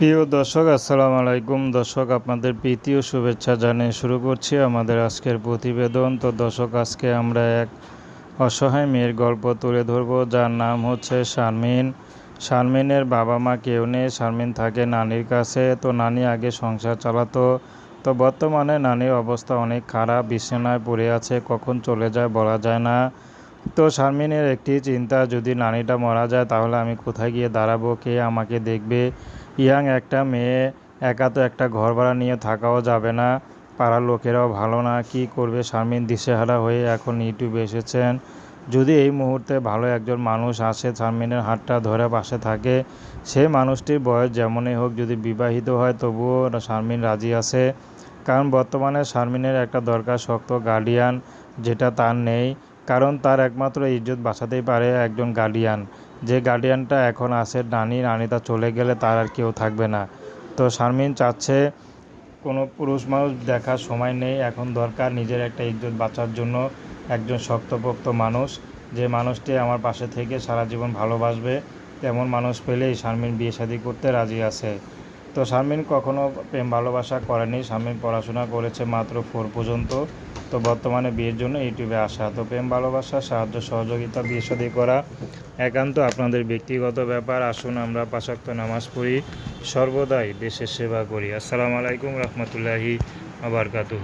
প্রিয় দর্শক, আসসালামু আলাইকুম। দর্শক, আপনাদের প্রীতি ও শুভেচ্ছা জানিয়ে শুরু করছি আমাদের আজকের প্রতিবেদন। তো দর্শক, আজকে আমরা এক অসহায় মেয়ের গল্প তুলে ধরব, যার নাম হচ্ছে শারমিন। শারমিনের বাবা মা কেউ নেই, শারমিন থাকে নানির কাছে। তো নানি আগে সংসার চালাতো। তো বর্তমানে নানির অবস্থা অনেক খারাপ, বিছানায় পড়ে আছে, কখন চলে যায় বলা যায় না। তো শারমিনের একটি চিন্তা, যদি নানিটা মারা যায় তাহলে আমি কোথায় গিয়ে দাঁড়াবো? কে আমাকে দেখবে? ইয়াং একটা মেয়ে, একা তো একটা ঘর ভাড়া নিয়ে থাকাও যাবে না। পাড়ার লোকেরাও ভালো না, কি করবে? শারমিন দিশেহারা হয়ে এখন ইউটিউবে এসেছেন। যদি এই মুহূর্তে ভালো একজন মানুষ আসে, শারমিনের হাতটা ধরে পাশে থাকে। সে মানুষটির বয়স যেমনই হোক, যদি বিবাহিত হয় তবুও শারমিন রাজি আছে। কারণ বর্তমানে শারমিনের একটা দরকার শক্ত গার্ডিয়ান যেটা তার নেই। কারণ তার একমাত্র ইজ্জত বাঁচাতেই পারে একজন গার্ডিয়ান যে গার্ডিয়ানটা এখন আছে নানি নানিটা চলে গেলে তার আর কেউ থাকবে না। তো শারমিন চাচ্ছে কোনো পুরুষ মানুষ দেখার সময় নেই, এখন দরকার নিজের একটা ইজ্জত বাঁচার জন্য একজন শক্তপোক্ত মানুষ। যে মানুষটি আমার পাশে থেকে সারা জীবন ভালোবাসবে, তেমন মানুষ পেলেই শারমিন বিয়ে শাদী করতে রাজি আছে। তো শারমিন কখনো প্রেম ভালোবাসা করেনি। শারমিন পড়াশোনা করেছে মাত্র ফোর পর্যন্ত। তো বর্তমানে বিয়ের জন্য ইউটিউবে আসা। তো প্রেম ভালোবাসা, সাহায্য, সহযোগিতা, বিয়ে সাদী করা একান্ত আপনাদের ব্যক্তিগত ব্যাপার। আসুন আমরা পাশাক্ত নামাজ পড়ি। সর্বদাই দেশের সেবা করি। আসসালামু আলাইকুম রহমতুল্লাহি আবরকাতু